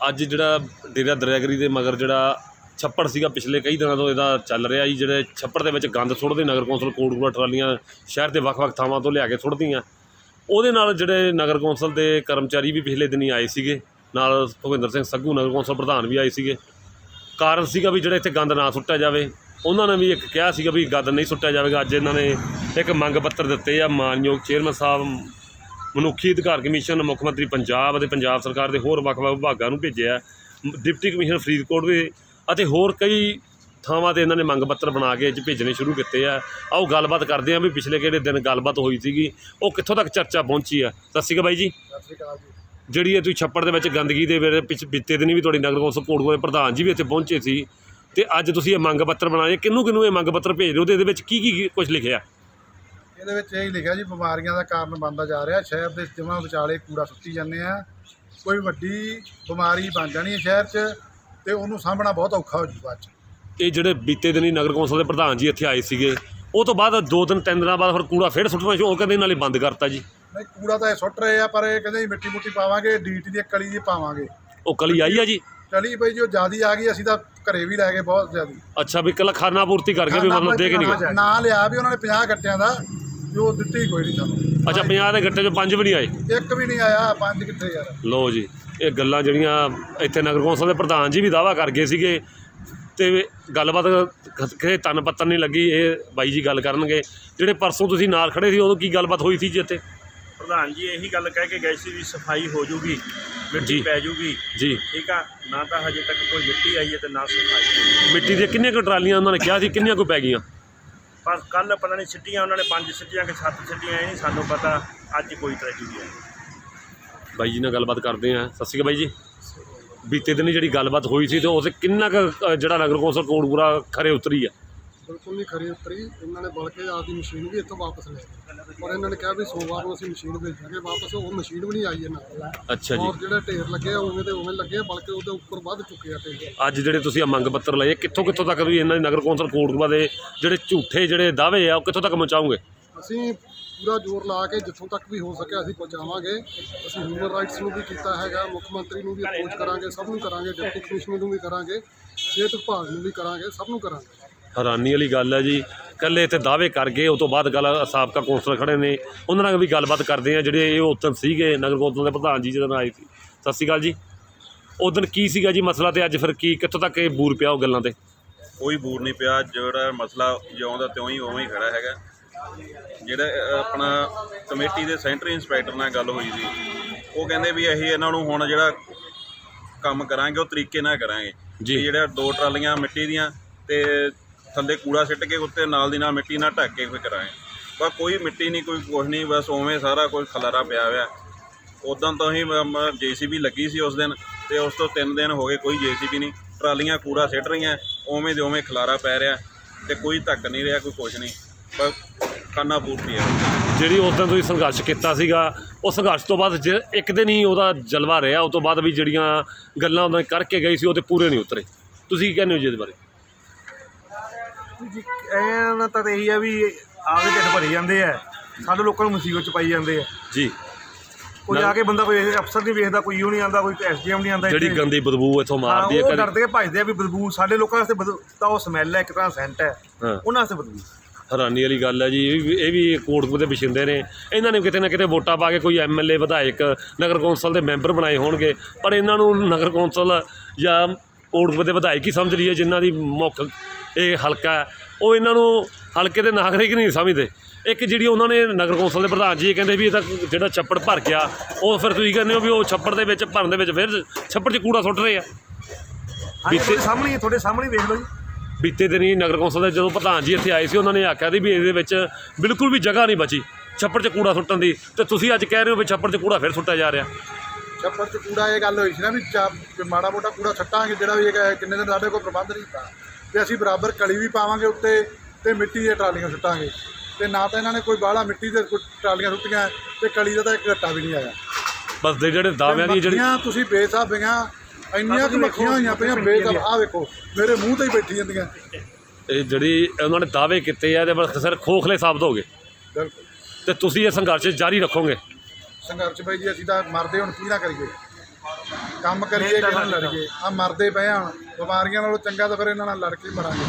ਅੱਜ ਜਿਹੜਾ ਡੇਰਾ ਦਰਿਆਗਰੀ ਦੇ ਮਗਰ ਜਿਹੜਾ ਛੱਪੜ ਸੀਗਾ, ਪਿਛਲੇ ਕਈ ਦਿਨਾਂ ਤੋਂ ਇਹਦਾ ਚੱਲ ਰਿਹਾ ਜੀ, ਜਿਹੜੇ ਛੱਪੜ ਦੇ ਵਿੱਚ ਗੰਦ ਸੁੱਟਦੇ ਨਗਰ ਕੌਂਸਲ ਕੋਟਕਪੂਰਾ ਟਰਾਲੀਆਂ ਸ਼ਹਿਰ ਦੇ ਵੱਖ-ਵੱਖ ਥਾਵਾਂ ਤੋਂ ਲਿਆ ਕੇ ਸੁੱਟਦੀਆਂ। ਉਹਦੇ ਨਾਲ ਜਿਹੜੇ ਨਗਰ ਕੌਂਸਲ ਦੇ ਕਰਮਚਾਰੀ ਵੀ ਪਿਛਲੇ ਦਿਨੀ ਆਏ ਸੀਗੇ, ਨਾਲ ਭੁਪਿੰਦਰ ਸਿੰਘ ਸੱਗੂ ਨਗਰ ਕੌਂਸਲ ਪ੍ਰਧਾਨ ਵੀ ਆਏ ਸੀਗੇ। ਕਾਰਨ ਸੀਗਾ ਵੀ ਜਿਹੜਾ ਇੱਥੇ ਗੰਦ ਨਾ ਸੁੱਟਿਆ ਜਾਵੇ। ਉਹਨਾਂ ਨੇ ਵੀ ਇੱਕ ਕਿਹਾ ਸੀਗਾ ਵੀ ਗੰਦ ਨਹੀਂ ਸੁੱਟਿਆ ਜਾਵੇਗਾ। ਅੱਜ ਇਹਨਾਂ ਨੇ ਇੱਕ ਮੰਗ ਪੱਤਰ ਦਿੱਤੇ ਆ, ਮਾਨਯੋਗ ਚੇਅਰਮੈਨ ਸਾਹਿਬ ਮਨੁੱਖੀ ਅਧਿਕਾਰ ਕਮਿਸ਼ਨ ਮੁੱਖ ਮੰਤਰੀ ਪੰਜਾਬ ਅਤੇ ਪੰਜਾਬ ਸਰਕਾਰ ਦੇ ਹੋਰ ਵੱਖ-ਵੱਖ ਵਿਭਾਗਾਂ ਨੂੰ ਭੇਜਿਆ ਡਿਪਟੀ ਕਮਿਸ਼ਨਰ ਫਰੀਦਕੋਟ ਵੀ ਅਤੇ ਹੋਰ ਕਈ ਥਾਵਾਂ ਤੇ ਇਹਨਾਂ ਨੇ ਮੰਗ ਪੱਤਰ ਬਣਾ ਕੇ ਅੱਜ ਭੇਜਣੇ ਸ਼ੁਰੂ ਕੀਤੇ ਆ। ਆਓ ਗੱਲਬਾਤ ਕਰਦੇ ਆ ਵੀ ਪਿਛਲੇ ਕਿਹੜੇ ਦਿਨ ਗੱਲਬਾਤ ਹੋਈ ਸੀਗੀ। ਉਹ ਕਿੱਥੋਂ ਤੱਕ ਚਰਚਾ ਪਹੁੰਚੀ ਆ? ਸਤਿ ਸ਼੍ਰੀ ਅਕਾਲ ਬਾਈ ਜੀ। ਸਤਿ ਸ਼੍ਰੀ ਅਕਾਲ ਜੀ। ਜਿਹੜੀ ਇਹ ਤੁਸੀਂ ਛੱਪੜ ਦੇ ਵਿੱਚ ਗੰਦਗੀ ਦੇ ਵੇਲੇ ਪਿਛ ਬੀਤੇ ਦਿਨੀ ਵੀ ਤੁਹਾਡੀ ਨਗਰ ਕੌਂਸਲ ਦੇ ਪ੍ਰਧਾਨ ਜੀ ਵੀ ਇੱਥੇ ਪਹੁੰਚੇ ਸੀ। ਤੇ ਅੱਜ ਤੁਸੀਂ ਇਹ ਮੰਗ ਪੱਤਰ ਬਣਾਏ। ਕਿਹਨੂੰ ਕਿਹਨੂੰ ਇਹ ਮੰਗ ਪੱਤਰ ਭੇਜ ਰਹੇ ਹੋ? ਤੇ ਇਹਦੇ ਵਿੱਚ ਕੀ ਕੀ ਕੁਝ ਲਿਖਿਆ? ਇਹਦੇ ਵਿੱਚ ਇਹ ਲਿਖਿਆ ਜੀ ਬਿਮਾਰੀਆਂ ਦਾ ਕਾਰਨ ਬਣਦਾ ਜਾ ਰਿਹਾ। ਸ਼ਹਿਰ ਦੇ ਜਮਾਂ ਵਿਚਾਲੇ ਕੂੜਾ ਸੁੱਟੀ ਜਾਂਦੇ ਆ ਕੋਈ ਵੱਡੀ ਬਿਮਾਰੀ ਬਣ ਜਾਣੀ ਹੈ ਸ਼ਹਿਰ 'ਚ ਤੇ ਉਹਨੂੰ ਸਾਂਭਣਾ ਬਹੁਤ ਔਖਾ ਹੋ ਜੂ ਬਾਅਦ 'ਚ। ਇਹ ਜਿਹੜੇ ਬੀਤੇ ਦਿਨੀ ਨਗਰ ਕੌਂਸਲ ਦੇ ਪ੍ਰਧਾਨ ਜੀ ਇੱਥੇ ਆਏ ਸੀਗੇ ਉਹ ਤੋਂ ਬਾਅਦ ਦੋ ਦਿਨ ਤਿੰਨ ਦਿਨਾਂ ਬਾਅਦ ਫਿਰ ਕੂੜਾ ਫਿਰ ਸੁੱਟਣਾ ਸ਼ੁਰੂ ਉਹ ਕਹਿੰਦੇ ਨਾਲੇ ਬੰਦ ਕਰਤਾ ਜੀ। ਨਹੀਂ ਕੂੜਾ ਤਾਂ ਇਹ ਸੁੱਟ ਰਹੇ ਆ ਪਰ ਇਹ ਕਹਿੰਦੇ ਮਿੱਟੀ ਮੁੱਟੀ ਪਾਵਾਂਗੇ ਡੀਟੀ ਦੀ ਕਲੀ ਦੀ ਪਾਵਾਂਗੇ। ਉਹ ਕਲੀ ਆਈ ਆ ਜੀ? ਕਲੀ ਬਈ ਜੋ ਜਿਆਦੀ ਆ ਗਈ ਅਸੀਂ ਤਾਂ ਘਰੇ ਵੀ ਲੈ ਗਏ ਬਹੁਤ ਜ਼ਿਆਦੀ। ਅੱਛਾ ਵੀ ਕੱਲਾ ਖਾਨਾ ਪੂਰਤੀ ਕਰਕੇ ਵੀ ਮਤਲਬ ਦੇ ਕੇ ਨਹੀਂ ਗਏ ਨਾਂ ਲਿਆ ਵੀ ਉਹਨਾਂ ਨੇ 50 ਗੱਟਿਆਂ ਦਾ ਜੋ ਦਿੱਤੀ ਕੋਈ ਨਹੀਂ ਸਾਨੂੰ। ਅੱਛਾ 50 ਦੇ ਗੱਟੇ ਚੋਂ ਪੰਜ ਵੀ ਨਹੀਂ ਆਏ? ਇੱਕ ਵੀ ਨਹੀਂ ਆਇਆ ਪੰਜ ਕਿੱਥੇ ਯਾਰ? ਲਓ ਜੀ ਇਹ ਗੱਲਾਂ ਜਿਹੜੀਆਂ ਇੱਥੇ ਨਗਰ ਕੌਂਸਲ ਦੇ ਪ੍ਰਧਾਨ ਜੀ ਵੀ ਦਾਵਾ ਕਰ ਗਏ ਸੀਗੇ। ਤੇ ਗੱਲਬਾਤ ਕਿਸੇ ਤਨ ਪੱਤਰ ਨਹੀਂ ਲੱਗੀ ਇਹ ਬਾਈ ਜੀ ਗੱਲ ਕਰਨਗੇ। ਜਿਹੜੇ ਪਰਸੋਂ ਤੁਸੀਂ ਨਾਲ ਖੜੇ ਸੀ ਉਦੋਂ ਕੀ ਗੱਲਬਾਤ ਹੋਈ ਸੀ ਜੀ ਇੱਥੇ? ਪ੍ਰਧਾਨ ਜੀ ਇਹੀ ਗੱਲ ਕਹਿ ਕੇ ਗਏ ਸੀ ਵੀ ਸਫ਼ਾਈ ਹੋ ਜੂਗੀ। ਮਿੱਟੀ ਪੈ ਜੂਗੀ। ਜੀ। ਠੀਕ ਆ ਨਾ ਤਾਂ ਹਜੇ ਤੱਕ ਕੋਈ ਮਿੱਟੀ ਆਈ ਹੈ ਤੇ ਨਾ ਸਫ਼ਾਈ। ਮਿੱਟੀ ਦੀਆਂ ਕਿੰਨੀਆਂ ਕੁ ਟਰਾਲੀਆਂ ਉਹਨਾਂ ਨੇ ਕਿਹਾ ਸੀ ਕਿੰਨੀਆਂ ਕੁ ਪੈ ਗਈਆਂ? ਪਰ ਕੱਲ ਪਤਾ ਨਹੀਂ ਸਿੱਟੀਆਂ ਉਹਨਾਂ ਨੇ ਪੰਜ ਸਿੱਟੀਆਂ ਕਿ ਸੱਤ ਸਿੱਟੀਆਂ ਇਹ ਨਹੀਂ ਸਾਨੂੰ ਪਤਾ ਅੱਜ ਕੋਈ ਟ੍ਰੈਜਡੀ ਹੈ ਬਾਈ ਜੀ ਨਾਲ ਗੱਲਬਾਤ ਕਰਦੇ ਆ ਸਤਿ ਸ਼੍ਰੀ ਅਕਾਲ ਬਾਈ ਜੀ। ਬੀਤੇ ਦਿਨ ਜਿਹੜੀ ਗੱਲਬਾਤ ਹੋਈ ਸੀ ਤੇ ਉਸ ਕਿੰਨਾ ਕੁ ਅ, ਜਿਹੜਾ ਨਗਰ ਕੌਂਸਲ ਕੋਟਪੂਰਾ ਖਰੇ ਉਤਰੀ ਆ। ਬਿਲਕੁਲ ਨਹੀਂ ਖਰੀ ਉਤਰੀ। ਇਹਨਾਂ ਨੇ ਬਲਕਿ ਆਪਦੀ ਮਸ਼ੀਨ ਵੀ ਇੱਥੋਂ ਵਾਪਸ ਲੈ ਗਏ ਔਰ ਇਹਨਾਂ ਨੇ ਕਿਹਾ ਵੀ ਸੋਮਵਾਰ ਨੂੰ ਅਸੀਂ ਮਸ਼ੀਨ ਭੇਜਾਂਗੇ ਵਾਪਸ। ਉਹ ਮਸ਼ੀਨ ਵੀ ਨਹੀਂ ਆਈ ਇਹਨਾਂ ਕੋਲ। ਅੱਛਾ ਜੀ। ਔਰ ਜਿਹੜੇ ਢੇਰ ਲੱਗੇ ਆ ਉਵੇਂ ਦੇ ਉਵੇਂ ਲੱਗੇ ਆ, ਬਲਕਿ ਉਹਦੇ ਉੱਪਰ ਵੱਧ ਚੁੱਕੇ ਆ ਢੇਰ। ਅੱਜ ਜਿਹੜੇ ਤੁਸੀਂ ਆ ਮੰਗ ਪੱਤਰ ਲਏ ਕਿੱਥੋਂ ਕਿੱਥੋਂ ਤੱਕ ਵੀ ਇਹਨਾਂ ਦੀ ਨਗਰ ਕੌਂਸਲ ਕੋਟਪੂਰਾ ਦੇ ਜਿਹੜੇ ਝੂਠੇ ਜਿਹੜੇ ਦਾਅਵੇ ਆ ਉਹ ਕਿੱਥੋਂ ਤੱਕ ਪਹੁੰਚਾਉਂਗੇ ਅਸੀਂ ਪੂਰਾ ਜ਼ੋਰ ਲਾ ਕੇ ਜਿੱਥੋਂ ਤੱਕ ਵੀ ਹੋ ਸਕਿਆ ਅਸੀਂ ਪਹੁੰਚਾਵਾਂਗੇ। ਅਸੀਂ ਹਿਊਮਨ ਰਾਈਟਸ ਨੂੰ ਵੀ ਕੀਤਾ ਹੈਗਾ ਮੁੱਖ ਮੰਤਰੀ ਨੂੰ ਵੀ ਅਪਰੋਚ ਕਰਾਂਗੇ ਸਭ ਨੂੰ ਕਰਾਂਗੇ ਡਿਪਟੀ ਕਮਿਸ਼ਨਰ ਨੂੰ ਵੀ ਕਰਾਂਗੇ ਸਿਹਤ ਵਿਭਾਗ ਨੂੰ ਵੀ ਕਰਾਂਗੇ ਸਭ ਨੂੰ ਕਰਾਂਗੇ। ਹੈਰਾਨੀ ਵਾਲੀ ਗੱਲ ਹੈ ਜੀ। ਕੱਲੇ ਇੱਥੇ ਦਾਅਵੇ ਕਰ ਗਏ ਉਸ ਤੋਂ ਬਾਅਦ ਗੱਲ ਸਾਬਕਾ ਕੌਂਸਲਰ ਖੜੇ ਨੇ। ਉਹਨਾਂ ਨਾਲ ਵੀ ਗੱਲਬਾਤ ਕਰਦੇ ਆ ਜਿਹੜੇ ਇਹ ਉਦੋਂ ਸੀਗੇ ਨਗਰ ਕੌਂਸਲ ਦੇ ਪ੍ਰਧਾਨ ਜੀ ਜਦੋਂ ਆਏ ਸੀ। ਸਤਿ ਸ਼੍ਰੀ ਅਕਾਲ ਜੀ। ਉਦੋਂ ਕੀ ਸੀਗਾ ਜੀ ਮਸਲਾ ਤੇ ਅੱਜ ਫਿਰ ਕੀ ਕਿੱਥੋਂ ਤੱਕ ਇਹ ਬੂਰ ਪਿਆ ਉਹ ਗੱਲਾਂ ਤੇ? ਕੋਈ ਬੂਰ ਨਹੀਂ ਪਿਆ। ਜਿਹੜਾ ਮਸਲਾ ਜਿਉਂ ਦਾ ਤਿਉਂ ਹੀ ਉਵੇਂ ਹੀ ਖੜਾ ਹੈਗਾ। ਜਿਹੜਾ ਆਪਣਾ ਕਮੇਟੀ ਦੇ ਸੈਂਟਰੀ ਇੰਸਪੈਕਟਰ ਨਾਲ ਗੱਲ ਹੋਈ ਸੀ। ਉਹ ਕਹਿੰਦੇ ਵੀ ਅਸੀਂ ਇਹਨਾਂ ਨੂੰ ਹੁਣ ਜਿਹੜਾ ਕੰਮ ਕਰਾਂਗੇ ਉਹ ਤਰੀਕੇ ਨਾਲ ਕਰਾਂਗੇ। ਜੀ। ਜਿਹੜਾ ਦੋ ਟਰਾਲੀਆਂ ਮਿੱਟੀ ਦੀਆਂ ਤੇ ਥੱਲੇ ਕੂੜਾ ਸਿੱਟ ਕੇ ਉੱਤੇ ਨਾਲ ਦੀ ਨਾਲ ਮਿੱਟੀ ਨਾਲ ਢੱਕ ਕੇ ਫਿਰ ਕਰਾਏ ਪਰ ਕੋਈ ਮਿੱਟੀ ਨਹੀਂ, ਕੋਈ ਕੁਛ ਨਹੀਂ, ਬਸ ਉਵੇਂ ਸਾਰਾ ਕੁਝ ਖਲਾਰਾ ਪਿਆ ਹੋਇਆ। ਉਦੋਂ ਤੋਂ ਹੀ ਜੀਸੀਬੀ ਲੱਗੀ ਸੀ ਉਸ ਦਿਨ ਤੇ ਉਸ ਤੋਂ 3 ਦਿਨ ਹੋ ਗਏ ਕੋਈ ਜੀਸੀਬੀ ਨਹੀਂ। ਟਰਾਲੀਆਂ ਕੂੜਾ ਸਿੱਟ ਰਹੀਆਂ, ਉਵੇਂ ਦੇ ਉਵੇਂ ਖਲਾਰਾ ਪੈ ਰਿਹਾ ਤੇ ਕੋਈ ਧੱਕ ਨਹੀਂ ਰਿਹਾ, ਕੋਈ ਕੁਛ ਨਹੀਂ। ਪਰ ਖਾਨਾ ਪੂਰਤੀ ਹੈ। ਜਿਹੜੀ ਉਸ ਦਿਨ ਤੁਸੀਂ ਸੰਘਰਸ਼ ਕੀਤਾ ਸੀਗਾ, ਉਹ ਸੰਘਰਸ਼ ਤੋਂ ਬਾਅਦ ਜੇ ਇੱਕ ਦਿਨ ਹੀ ਉਹਦਾ ਜਲਵਾ ਰਿਹਾ ਉਸ ਤੋਂ ਬਾਅਦ ਵੀ ਜਿਹੜੀਆਂ ਗੱਲਾਂ ਉਹਨਾਂ ਨੇ ਕਰਕੇ ਗਈ ਸੀ, ਉਹ ਤੇ ਪੂਰੇ ਨਹੀਂ ਉਤਰੇ। ਤੁਸੀਂ ਕੀ ਕਹਿੰਦੇ ਹੋ ਜੀ ਇਹਦੇ ਬਾਰੇ? ਇਹਨਾਂ ਤਾਂ ਇਹੀ ਆ ਵੀ ਆਪਦੇ ਢਿੱਡ ਭਰੀ ਜਾਂਦੇ ਆ। ਸਾਡੇ ਲੋਕਾਂ ਨੂੰ ਮੁਸੀਬਤ ਚ ਪਾਈ ਜਾਂਦੇ ਆ। ਜੀ। ਕੋਈ ਆ ਕੇ ਬੰਦਾ ਕੋਈ ਅਫਸਰ ਨਹੀਂ ਵੇਖਦਾ ਕੋਈ ਯੂ ਨਹੀਂ ਆਂਦਾ ਕੋਈ ਐਸਡੀਐਮ ਨਹੀਂ ਆਂਦਾ ਜਿਹੜੀ ਗੰਦੀ ਬਦਬੂ ਇੱਥੋਂ ਮਾਰਦੀ ਹੈ ਕਦੇ ਡਰਦੇ ਆ ਭਜਦੇ ਆ ਵੀ ਬਦਬੂ ਸਾਡੇ ਲੋਕਾਂ ਵਾਸਤੇ ਤਾਂ ਉਹ ਸਮੈਲ ਹੈ ਇੱਕ ਤਰ੍ਹਾਂ ਸੈਂਟ ਹੈ। ਉਹਨਾਂ ਵਾਸਤੇ ਬਦਬੂ। ਹੈਰਾਨੀ ਵਾਲੀ ਗੱਲ ਹੈ ਜੀ ਇਹ ਵੀ ਕੋਟਕਪੂਰੇ ਦੇ ਵਸਿੰਦੇ ਨੇ। ਇਹਨਾਂ ਨੇ ਕਿਤੇ ਨਾ ਕਿਤੇ ਵੋਟਾਂ ਪਾ ਕੇ ਕੋਈ ਐਮਐਲਏ ਵਿਧਾਇਕ ਨਗਰ ਕੌਂਸਲ ਦੇ ਮੈਂਬਰ ਬਣਾਏ ਹੋਣਗੇ ਪਰ ਇਹਨਾਂ ਨੂੰ ਨਗਰ ਕੌਂਸਲ ਜਾਂ ਕੋਟਕਪੂਰੇ ਦੇ ਵਿਧਾਇਕ ਹੀ ਸਮਝ ਲਈਏ ਜਿਨ੍ਹਾਂ ਦੀ ਮੁੱਖ ਇਹ ਹਲਕਾ ਹੈ, ਉਹ ਇਹਨਾਂ ਨੂੰ ਹਲਕੇ ਦੇ ਨਾਗਰਿਕ ਨਹੀਂ ਸਮਝਦੇ। ਇੱਕ ਜਿਹੜੀ ਉਹਨਾਂ ਨੇ ਨਗਰ ਕੌਂਸਲ ਦੇ ਪ੍ਰਧਾਨ ਜੀ ਇਹ ਕਹਿੰਦੇ ਵੀ ਇਹ ਤਾਂ ਜਿਹੜਾ ਛੱਪੜ ਭਰ ਗਿਆ ਉਹ ਫਿਰ ਤੁਸੀਂ ਕਹਿੰਦੇ ਹੋ ਵੀ ਉਹ ਛੱਪੜ ਦੇ ਵਿੱਚ ਭਰਨ ਦੇ ਵਿੱਚ ਫਿਰ ਛੱਪੜ 'ਚ ਕੂੜਾ ਸੁੱਟ ਰਹੇ ਆ। ਤੁਹਾਡੇ ਸਾਹਮਣੇ ਤੁਹਾਡੇ ਸਾਹਮਣੇ ਵੇਖ ਲਓ ਜੀ। ਬੀਤੇ ਦਿਨ ਨਗਰ ਕੌਂਸਲ ਦੇ ਜਦੋਂ ਪ੍ਰਧਾਨ ਜੀ ਇੱਥੇ ਆਏ ਸੀ ਉਹਨਾਂ ਨੇ ਆਖਿਆ ਸੀ ਵੀ ਇਹਦੇ ਵਿੱਚ ਬਿਲਕੁਲ ਵੀ ਜਗ੍ਹਾ ਨਹੀਂ ਬਚੀ ਛੱਪੜ 'ਚ ਕੂੜਾ ਸੁੱਟਣ ਦੀ। ਤੇ ਤੁਸੀਂ ਅੱਜ ਕਹਿ ਰਹੇ ਹੋ ਵੀ ਛੱਪੜ 'ਚ ਕੂੜਾ ਫਿਰ ਸੁੱਟਿਆ ਜਾ ਰਿਹਾ। ਛੱਪੜ 'ਚ ਕੂੜਾ ਇਹ ਗੱਲ ਹੋਈ ਸੀ ਨਾ ਵੀ ਚਾ ਵੀ ਮਾੜਾ ਮੋਟਾ ਕੂੜਾ ਛੱਟਾਂਗੇ ਜਿਹੜਾ ਵੀ ਹੈਗਾ ਕਿੰਨੇ ਦਿਨ ਸਾਡੇ ਕੋਲ ਪ੍ਰਬੰਧ ਨਹੀਂ ਤਾਂ। ਤੇ ਅਸੀਂ ਬਰਾਬਰ ਕਲੀ ਵੀ ਪਾਵਾਂਗੇ ਉੱਤੇ ਤੇ ਮਿੱਟੀ ਦੀਆਂ ਟਰਾਲੀਆਂ ਸੁੱਟਾਂਗੇ। ਤੇ ਨਾ ਤਾਂ ਇਹਨਾਂ ਨੇ ਕੋਈ ਬਾਹਲਾ ਮਿੱਟੀ ਦੇ ਕੋਈ ਟਰਾਲੀਆਂ ਸੁੱਟੀਆਂ ਤੇ ਕਲੀ ਦਾ ਤਾਂ ਇੱਕ ਘੱਟਾ ਵੀ ਨਹੀਂ ਆਇਆ। ਬਸ ਦੇ ਜਿਹੜੇ ਦਾਅਵਿਆਂ ਦੀ ਜਿਹੜੀ ਮੱਖੀਆਂ ਤੁਸੀਂ ਬੇਸਾਬੀਆਂ ਇੰਨੀਆਂ ਕੁ ਮੱਖੀਆਂ ਹੋਈਆਂ ਪਈਆਂ ਬੇਸਾਬ ਆ ਵੇਖੋ ਮੇਰੇ ਮੂੰਹ ਤੇ ਹੀ ਬੈਠੀ ਜਾਂਦੀਆਂ। ਇਹ ਜਿਹੜੀ ਉਹਨਾਂ ਨੇ ਦਾਅਵੇ ਕੀਤੇ ਆ ਇਹਦੇ ਬਸ ਸਿਰ ਖੋਖਲੇ ਸਾਬਤ ਹੋ ਗਏ। ਬਿਲਕੁਲ। ਤੇ ਤੁਸੀਂ ਇਹ ਸੰਘਰਸ਼ ਜਾਰੀ ਰੱਖੋਗੇ। ਸੰਘਰਸ਼ ਬਾਈ ਜੀ ਅਸੀਂ ਤਾਂ ਮਰਦੇ ਹੁਣ ਕੀ ਨਾ ਕਰੀਏ। ਕੰਮ ਕਰੀਏ ਕਿ ਨਾਲ ਲੜੀਏ। ਆ ਮਰਦੇ ਪਏ ਆ ਬਿਮਾਰੀਆਂ ਨਾਲੋਂ ਚੰਗਾ ਤਾਂ ਫਿਰ ਇਹਨਾਂ ਨਾਲ ਲੜ ਕੇ ਹੀ ਮਰਾਂਗੇ।